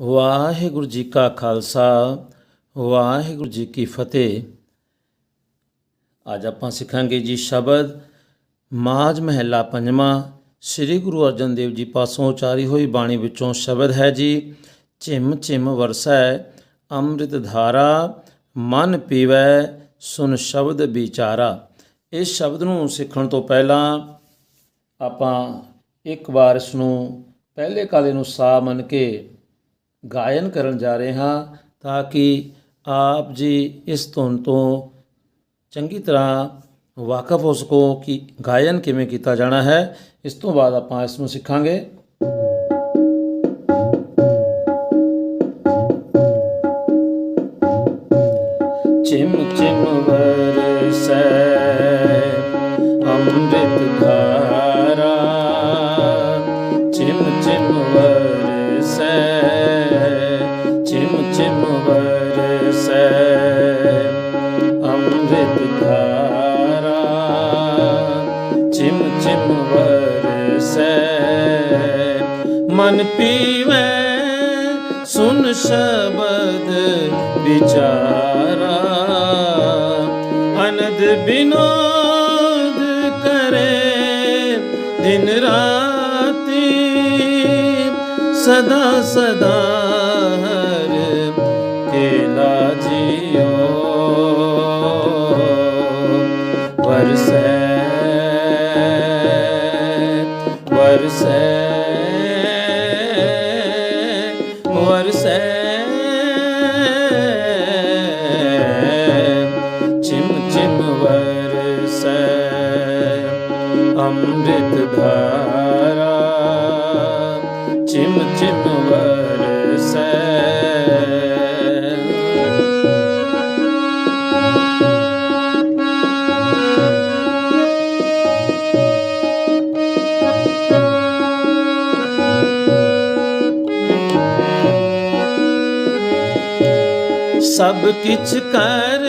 ਵਾਹਿਗੁਰੂ ਜੀ ਕਾ ਖਾਲਸਾ, ਵਾਹਿਗੁਰੂ ਜੀ ਕੀ ਫਤਿਹ। ਅੱਜ ਆਪਾਂ ਸਿੱਖਾਂਗੇ ਜੀ ਸ਼ਬਦ ਮਾਝ ਮਹਿਲਾ ਪੰਜਵਾਂ। ਸ੍ਰੀ ਗੁਰੂ ਅਰਜਨ ਦੇਵ ਜੀ ਪਾਸੋਂ ਉਚਾਰੀ ਹੋਈ ਬਾਣੀ ਵਿੱਚੋਂ ਸ਼ਬਦ ਹੈ ਜੀ, ਝਿਮ ਝਿਮ ਵਰਸੈ, ਅੰਮ੍ਰਿਤ ਧਾਰਾ, ਮਨ ਪੀਵੈ, ਸੁਨ ਸ਼ਬਦ ਵਿਚਾਰਾ। ਇਸ ਸ਼ਬਦ ਨੂੰ ਸਿੱਖਣ ਤੋਂ ਪਹਿਲਾਂ ਆਪਾਂ ਇੱਕ ਵਾਰ ਇਸ ਨੂੰ ਪਹਿਲੇ ਕਾਲੇ ਨੂੰ ਸਾ ਮੰਨ ਕੇ ਗਾਇਨ ਕਰਨ ਜਾ ਰਹੇ ਹਾਂ ਤਾਂ ਕਿ ਆਪ ਜੀ ਇਸ ਧੁਨ ਤੋਂ ਚੰਗੀ ਤਰ੍ਹਾਂ ਵਾਕਫ ਹੋ ਸਕੋ ਕਿ ਗਾਇਨ ਕਿਵੇਂ ਕੀਤਾ ਜਾਣਾ ਹੈ, ਇਸ ਤੋਂ ਬਾਅਦ ਆਪਾਂ ਇਸ ਨੂੰ ਸਿੱਖਾਂਗੇ। ਵਿਚਾਰਾ ਅਨੰਦ ਬਿਨੋਦ ਕਰੇ ਦਿਨ ਰਾਤੀ ਸਦਾ ਸਦਾ ਸਭ ਕਿਛ ਕਰ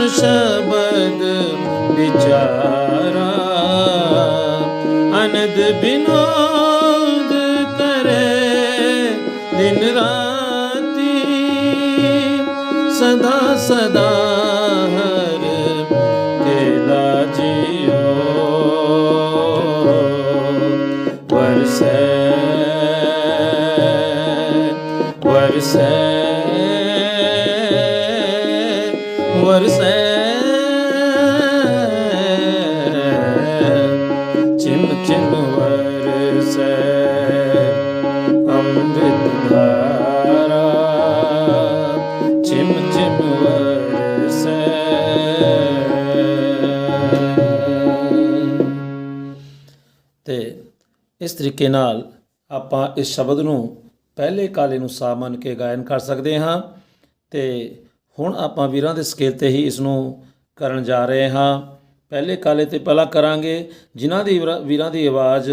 ਸੁਨ ਸ਼ਬਦ ਵਿਚਾਰਾ ਅਨੰਦ ਬਿਨੋਦ ਤਰੀਕੇ ਨਾਲ ਆਪਾਂ ਇਸ ਸ਼ਬਦ ਨੂੰ ਪਹਿਲੇ ਕਾਲੇ ਨੂੰ ਸਾ ਮੰਨ ਕੇ ਗਾਇਨ ਕਰ ਸਕਦੇ ਹਾਂ ਤੇ ਹੁਣ ਆਪਾਂ ਵੀਰਾਂ ਦੇ ਸਕੇਲ ਤੇ ਹੀ ਇਸ ਨੂੰ ਕਰਨ ਜਾ ਰਹੇ ਹਾਂ। ਪਹਿਲੇ ਕਾਲੇ ਤੇ ਪਹਿਲਾਂ ਕਰਾਂਗੇ, ਜਿਨ੍ਹਾਂ ਦੀ ਵੀਰਾਂ- ਦੀ ਆਵਾਜ਼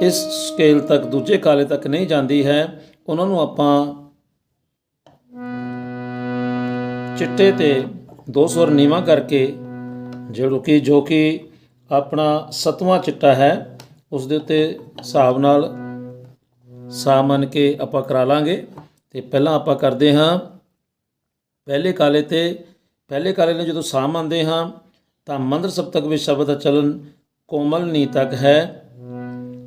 ਇਸ ਸਕੇਲ ਤੱਕ ਦੂਜੇ ਕਾਲੇ ਤੱਕ ਨਹੀਂ ਜਾਂਦੀ ਹੈ, ਉਹਨਾਂ ਨੂੰ ਆਪਾਂ ਚਿੱਟੇ ਤੇ ਦੋ ਸੁਰ ਨੀਵਾਂ ਕਰਕੇ ਜਿਹੜਾ ਕਿ ਜੋ ਕਿ ਆਪਣਾ ਸਤਵਾਂ ਚਿੱਟਾ ਹੈ, ਉਸ ਦੇ ਉੱਤੇ ਹਿਸਾਬ ਨਾਲ ਸਾ ਮੰਨ ਕੇ ਆਪਾਂ ਕਰਾ ਲਾਂਗੇ। ਤੇ ਪਹਿਲਾਂ ਆਪਾਂ ਕਰਦੇ ਹਾਂ, ਪਹਿਲੇ ਕਾਲੇ ਤੇ, ਪਹਿਲੇ ਕਾਲੇ ਨੂੰ ਜਦੋਂ ਸਾ ਮੰਨਦੇ ਹਾਂ, ਤਾਂ ਮੰਦਰ ਸਪਤਕ ਵਿੱਚ ਸ਼ਬਦ ਦਾ ਚਲਨ ਕੋਮਲ ਨੀ ਤੱਕ ਹੈ।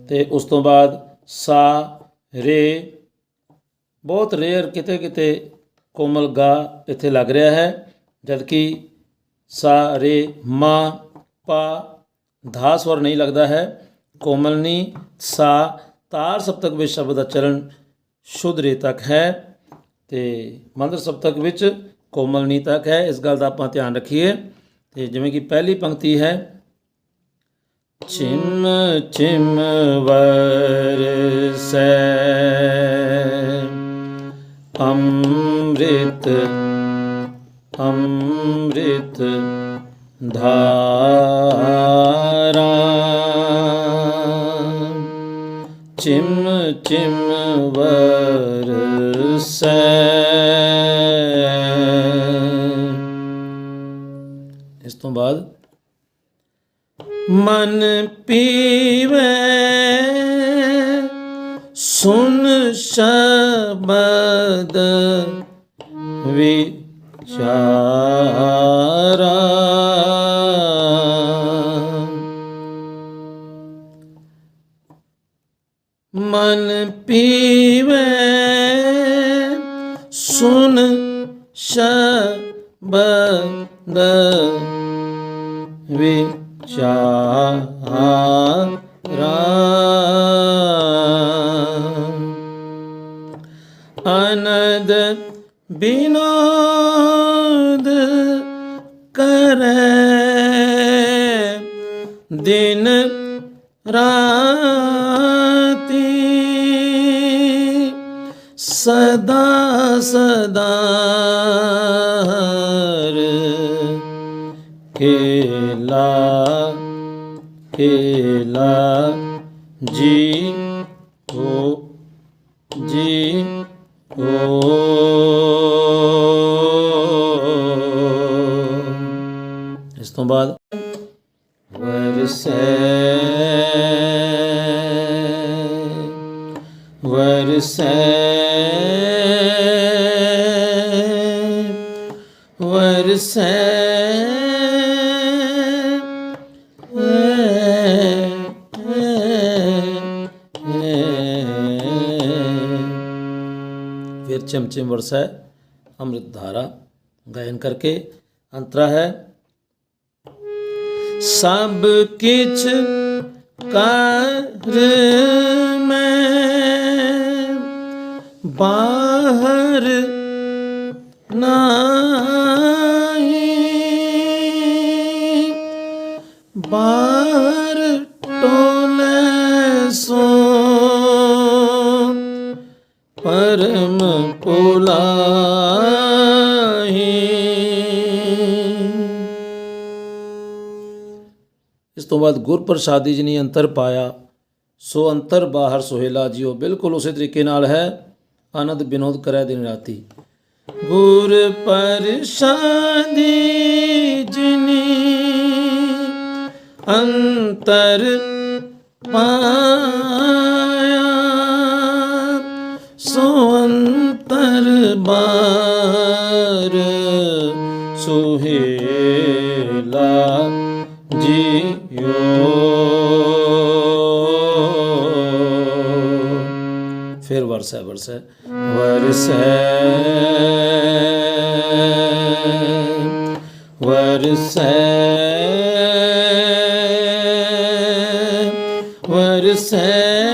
ਤੇ ਉਸ ਤੋਂ ਬਾਅਦ ਸਾ, ਰੇ, ਬਹੁਤ ਰੇਅਰ ਕਿਤੇ ਕਿਤੇ ਕੋਮਲ ਗਾ ਇੱਥੇ ਲੱਗ ਰਿਹਾ ਹੈ, ਜਦਕਿ ਸਾ, ਰੇ, ਮਾ, ਪਾ ਧਾ ਸਵਰ ਨਹੀਂ ਲੱਗਦਾ ਹੈ। ਕੋਮਲਨੀ ਸਾ ਤਾਰ ਸਪਤਕ ਵਿੱਚ ਸ਼ਬਦ ਦਾ ਚਰਨ ਸ਼ੁੱਧ ਰੇ ਤੱਕ ਹੈ ਤੇ ਮੰਦਰ ਸਪਤਕ ਵਿੱਚ ਕੋਮਲਨੀ ਤੱਕ ਹੈ। ਇਸ ਗੱਲ ਦਾ ਆਪਾਂ ਧਿਆਨ ਰੱਖੀਏ ਤੇ ਜਿਵੇਂ ਕਿ ਪਹਿਲੀ ਪੰਕਤੀ ਹੈ, ਚਿਮ ਚਿਮ ਵਰਸੈ ਅੰਮ੍ਰਿਤ ਅੰਮ੍ਰਿਤ ਧਾਰਾ ਚਿਮ ਚਿਮ ਵਰਸੈ। ਇਸ ਤੋਂ ਬਾਅਦ ਮਨ ਪੀਵੇ ਸੁਨ ਸ਼ਬਦ ਵਿਚਾਰਾ। ਸ਼ਬਦ ਵਿਚਾਰਾ ਅਨਦ ਬਿਨੋਦ ਕਰੇ ਦਿਨ ਰਾਤੀ ਸਦਾ ਸਦਾ ਖੇਲਾ ਖੇਲਾ ਜੀ ਹੋ ਜੀ ਹੋ ਇਸ ਤੋਂ ਬਾਅਦ ਵਰਸੈ ਵਰਸੈ। ਫਿਰ ਚਮਚਮ ਵਰਸੈ ਅੰਮ੍ਰਿਤ ਧਾਰਾ ਗਾਇਨ ਕਰਕੇ ਅੰਤਰਾ ਹੈ ਸਭ ਕਿਛ ਕਰ ਮੈਂ ਬਾਹਰ ਗੁਰ ਪ੍ਰਸਾਦੀ ਜੀ ਨੇ ਅੰਤਰ ਪਾਇਆ, ਸੋ ਅੰਤਰ ਬਾਹਰ ਸੁਹੇਲਾ ਜਿਓ। ਬਿਲਕੁਲ ਉਸੇ ਤਰੀਕੇ ਨਾਲ ਹੈ, ਆਨੰਦ ਬਿਨੋਦ ਕਰੈ ਦਿਨ ਰਾਤੀ। ਗੁਰ ਪਰਸ਼ਾਦੀ ਜਿਨੀ ਅੰਤਰ ਪਾਇਆ, ਸੋ ਅੰਤਰ ਬਾਰ ਸੁਹੇਲਾ ਜੀਓ ਫਿਰ ਵਰਸੈ ਵਰਸੈ ਵਰਸੈ। ਵਰਸੈ ਵਰਸੈ।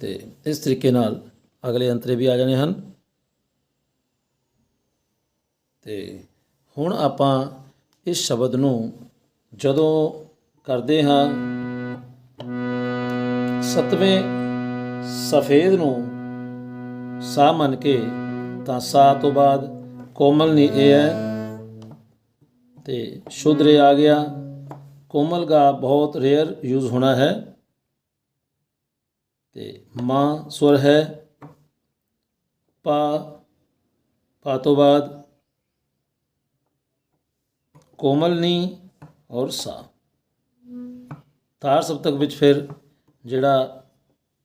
ਤੇ ਇਸ ਤਰੀਕੇ ਨਾਲ ਅਗਲੇ ਅੰਤਰੇ ਵੀ ਆ ਜਾਣੇ ਹਨ। ਤੇ ਹੁਣ ਆਪਾਂ ਇਸ ਸ਼ਬਦ ਨੂੰ ਜਦੋਂ ਕਰਦੇ ਹਾਂ, ਸਤਵੇਂ ਸਫੇਦ ਨੂੰ ਸਾ ਮੰਨ ਕੇ, ਤਾਂ ਸਾ ਤੋਂ ਬਾਅਦ ਕੋਮਲ ਨਹੀਂ ਇਹ ਹੈ ਤੇ ਸ਼ੁੱਧਰੇ ਆ ਗਿਆ। ਕੋਮਲ ਗਾ ਬਹੁਤ ਰੇਅਰ ਯੂਜ਼ ਹੋਣਾ ਹੈ ਤੇ ਮਾਂ ਸੁਰ ਹੈ। ਪਾ ਪਾ ਤੋਂ ਬਾਅਦ ਕੋਮਲ ਨੀ ਔਰ ਸਾ। ਤਾਰ ਸਪਤਕ ਵਿੱਚ ਫਿਰ ਜਿਹੜਾ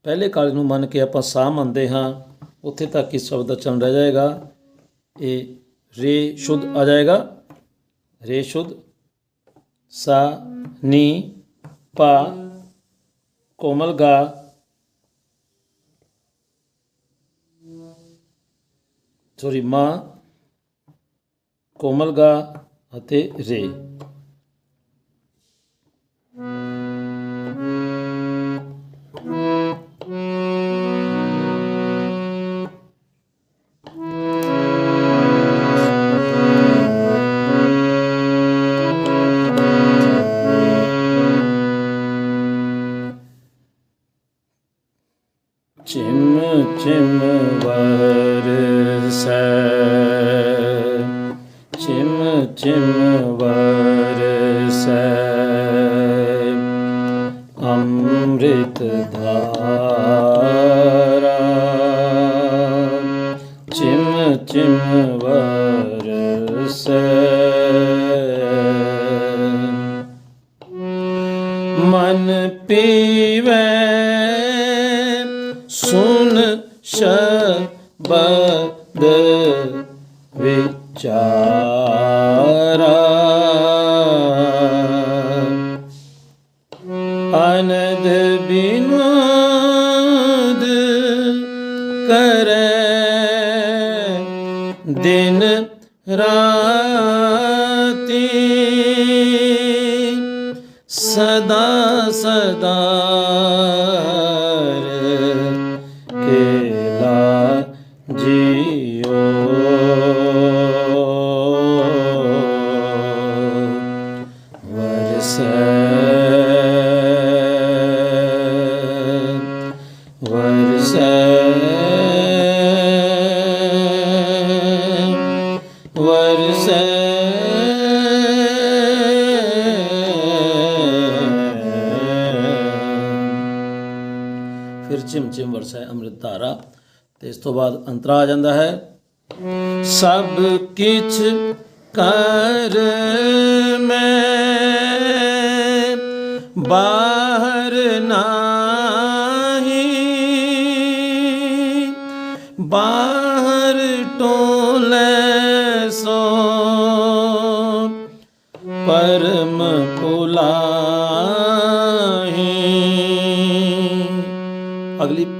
ਪਹਿਲੇ ਕਾਲ ਨੂੰ ਮੰਨ ਕੇ ਆਪਾਂ ਸਾ ਮੰਨਦੇ ਹਾਂ, ਉੱਥੇ ਤੱਕ ਇਸ ਸ਼ਬਦ ਦਾ ਚੰਨ ਰਹਿ ਜਾਏਗਾ। ਇਹ ਰੇ ਸ਼ੁੱਧ ਆ ਜਾਏਗਾ। ਰੇ ਸ਼ੁੱਧ, ਸਾ, ਨੀ, ਪਾ, ਕੋਮਲ, ਗਾ। ਸੋਰੀ ਮਾਂ, ਕੋਮਲ, ਗਾ ਅਤੇ ਰੇ। ਚਿਮ ਚਿਮ ਵਰਸੈ। ਚਿਮ ਚਿਮ ਵਰਸੈ ਅਨੰਦ ਬਿਨੋਦ ਕਰੇ। ਦਿਨ ਰਾਤੀ ਵਰਸੈ ਵਰਸਾ ਚਿਮ ਅੰਮ੍ਰਿਤ ਧਾਰਾ ਤੇ ਇਸ ਤੋਂ ਬਾਅਦ ਅੰਤਰਾ ਆ ਜਾਂਦਾ ਹੈ। ਸਭ ਕਿਛ ਕਰ ਮੈਂ ਬਾਹਰ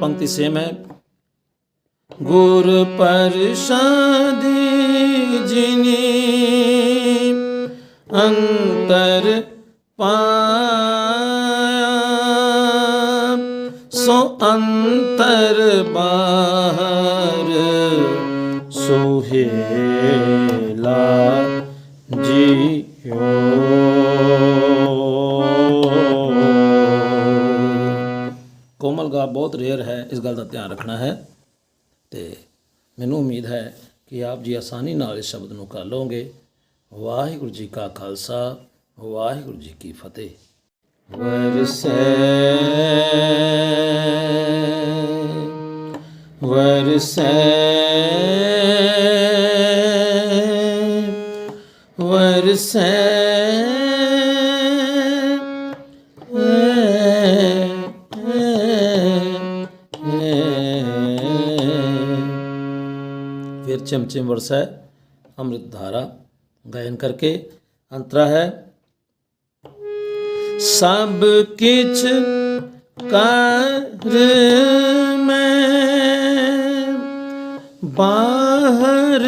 ਅਗਲੀ ਪੰਕਤੀ ਸੇਮ ਹੈ। ਗੁਰ ਪਰਸ਼ਾਦੀ ਜਿਨੀ ਅੰਤਰ ਪਾਇਆ ਸੋ ਧਿਆਨ ਰੱਖਣਾ ਹੈ ਤੇ ਮੈਨੂੰ ਉਮੀਦ ਹੈ ਕਿ ਆਪ ਜੀ ਆਸਾਨੀ ਨਾਲ ਇਸ ਸ਼ਬਦ ਨੂੰ ਕਰ ਲਓਗੇ। ਵਾਹਿਗੁਰੂ ਜੀ ਕਾ ਖਾਲਸਾ, ਵਾਹਿਗੁਰੂ ਜੀ ਕੀ ਫਤਿਹ। ਵਰਸੈ ਵਰਸੈ ਵਰਸੈ। ਫਿਰ ਚਮਚਮ ਵਰਸੈ ਅੰਮ੍ਰਿਤ ਧਾਰਾ ਗਾਇਨ ਕਰਕੇ ਅੰਤਰਾ ਹੈ ਸਭ ਕਿਛ ਕਰ ਮੈਂ ਬਾਹਰ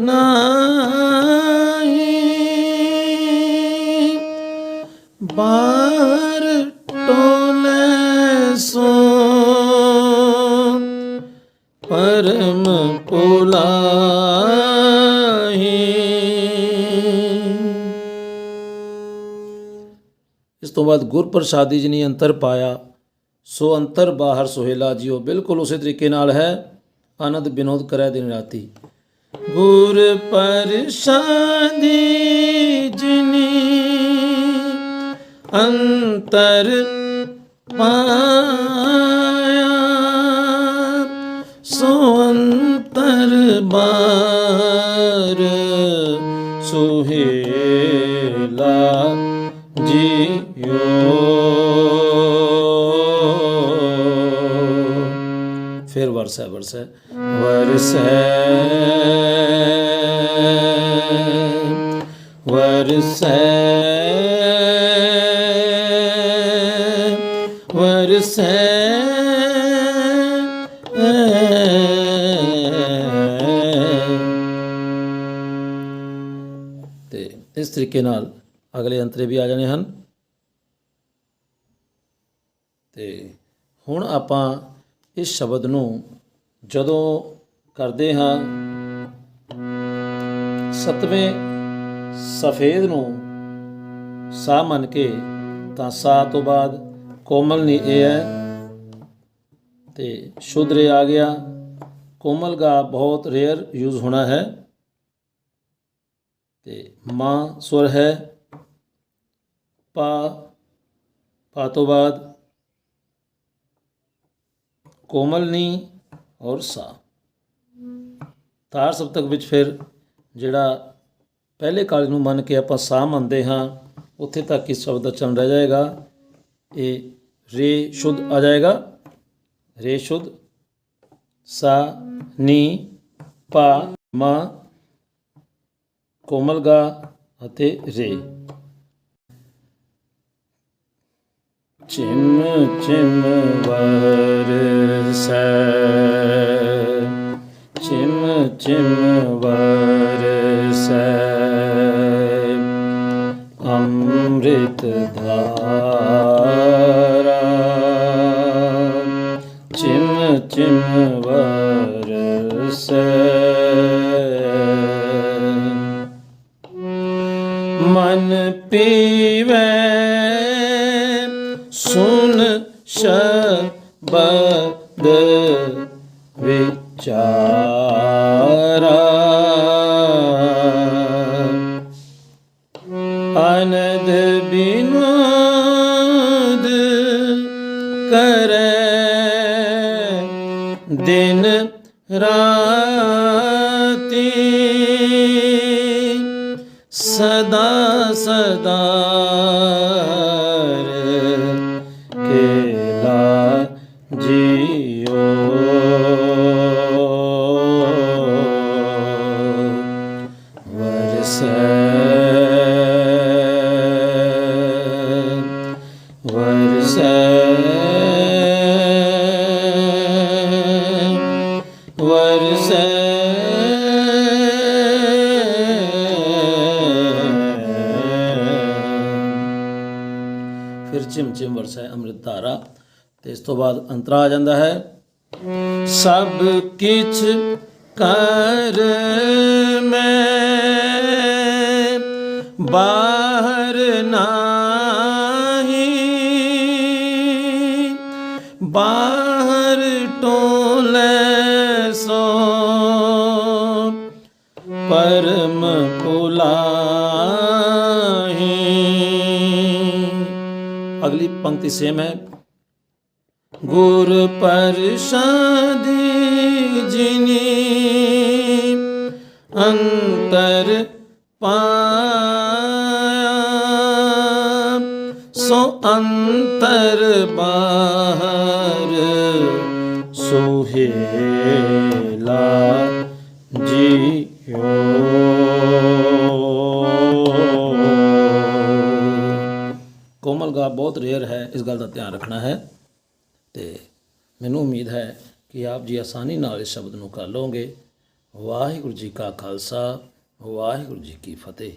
ਨਹੀਂ ਬਾਹਰ ਪਰਮ ਪੁਲਾਹੀ ਇਸ ਤੋਂ ਬਾਅਦ ਗੁਰਪ੍ਰਸਾਦੀ ਜੀ ਨੇ ਅੰਤਰ ਪਾਇਆ ਸੋ ਅੰਤਰ ਬਾਹਰ ਸੁਹੇਲਾ ਜਿਉ ਬਿਲਕੁਲ ਉਸੇ ਤਰੀਕੇ ਨਾਲ ਹੈ ਆਨੰਦ ਬਿਨੋਦ ਕਰੈ ਦਿਨ ਰਾਤੀ ਗੁਰ ਪ੍ਰਸਾਦੀ ਜਿਨੀ ਅੰਤਰ ਪਾਇਆ ਸੋ ਅੰਤਰ ਬਾਰ ਸੁਹੇਲਾ ਜੀਓ। ਫਿਰ ਵਰਸੈ ਵਰਸੈ ਵਰਸ ਵਰਸੈ। ਤਰੀਕੇ ਨਾਲ ਅਗਲੇ ਅੰਤਰੇ ਵੀ ਆ ਜਾਣੇ ਹਨ। ਤੇ ਹੁਣ ਆਪਾਂ ਇਸ ਸ਼ਬਦ ਨੂੰ ਜਦੋਂ ਕਰਦੇ ਹਾਂ, ਸਤਵੇਂ ਸਫੇਦ ਨੂੰ ਸਾ ਮੰਨ ਕੇ ਤਾਂ ਸਾ ਤੋਂ ਬਾਅਦ ਕੋਮਲ ਨਹੀਂ ਇਹ ਹੈ ਤੇ ਸ਼ੁੱਧ ਰੇ ਆ ਗਿਆ। ਕੋਮਲ ਗਾ ਬਹੁਤ ਰੇਅਰ ਯੂਜ਼ ਹੋਣਾ ਹੈ। ਤੇ ਮਾਂ ਸੁਰ ਹੈ, ਪਾ ਪਾ ਤੋਂ ਬਾਅਦ ਕੋਮਲ ਨੀ ਔਰ ਸਾ। ਤਾਰ ਸਪਤਕ ਵਿੱਚ ਫਿਰ ਜਿਹੜਾ ਪਹਿਲੇ ਕਾਲ ਨੂੰ ਮੰਨ ਕੇ ਆਪਾਂ ਸਾ ਮੰਨਦੇ ਹਾਂ, ਉੱਥੇ ਤੱਕ ਇਸ ਸ਼ਬਦ ਦਾ ਚਰਨ ਰਹਿ ਜਾਏਗਾ। ਇਹ ਰੇ ਸ਼ੁੱਧ ਆ ਜਾਏਗਾ। ਰੇ ਸ਼ੁੱਧ, ਸਾ, ਨੀ, ਪਾ, ਮਾ ਕੋਮਲ ਗਾ ਅਤੇ ਰੇ। ਚਿਮ ਚਿਮ ਵਰਸੈ ਚਿਮ ਚਿਮ ਵਰਸੈ ਅੰਮ੍ਰਿਤ ਧਾਰਾ। ਚਿਮ ਚਿਮ ਵਰਸੈ ਪੀਵੇ ਸੁਨ ਸ਼ਬਦ ਵਿਚਾਰਾ। ਅਨੰਦ ਬਿਨੋਦ ਕਰੇ ਦਿਨ ਰਾਤੀ ਸਦਾ ਸਦਾ ਤੇ ਇਸ ਤੋਂ ਬਾਅਦ ਅੰਤਰਾ ਆ ਜਾਂਦਾ ਹੈ। ਸਭ ਕਿਛ ਕਰ ਮੈਂ ਬਾਹਰ ਨਾਹੀ। ਬਾਹਰ ਟੋਲੇ ਸੋ ਪਰਮ ਪੁਲਾਹੀ ਪੰਕਤੀ ਸੇਮ ਹੈ। ਗੁਰ ਪ੍ਰਸਾਦੀ ਜਿਨੀ ਅੰਤਰ ਪਾਇਆ, ਸੋ ਅੰਤਰ ਬਾਹਰ ਸੁਹੇਲਾ ਜੀਓ। ਕੋਮਲ ਗਾ ਬਹੁਤ ਰੇਅਰ ਹੈ, ਇਸ ਗੱਲ ਦਾ ਧਿਆਨ ਰੱਖਣਾ ਹੈ। ਤੇ ਮੈਨੂੰ ਉਮੀਦ ਹੈ ਕਿ ਆਪ ਜੀ ਆਸਾਨੀ ਨਾਲ ਇਸ ਸ਼ਬਦ ਨੂੰ ਕਰ ਲਓਗੇ। ਵਾਹਿਗੁਰੂ ਜੀ ਕਾ ਖਾਲਸਾ, ਵਾਹਿਗੁਰੂ ਜੀ ਕੀ ਫਤਿਹ।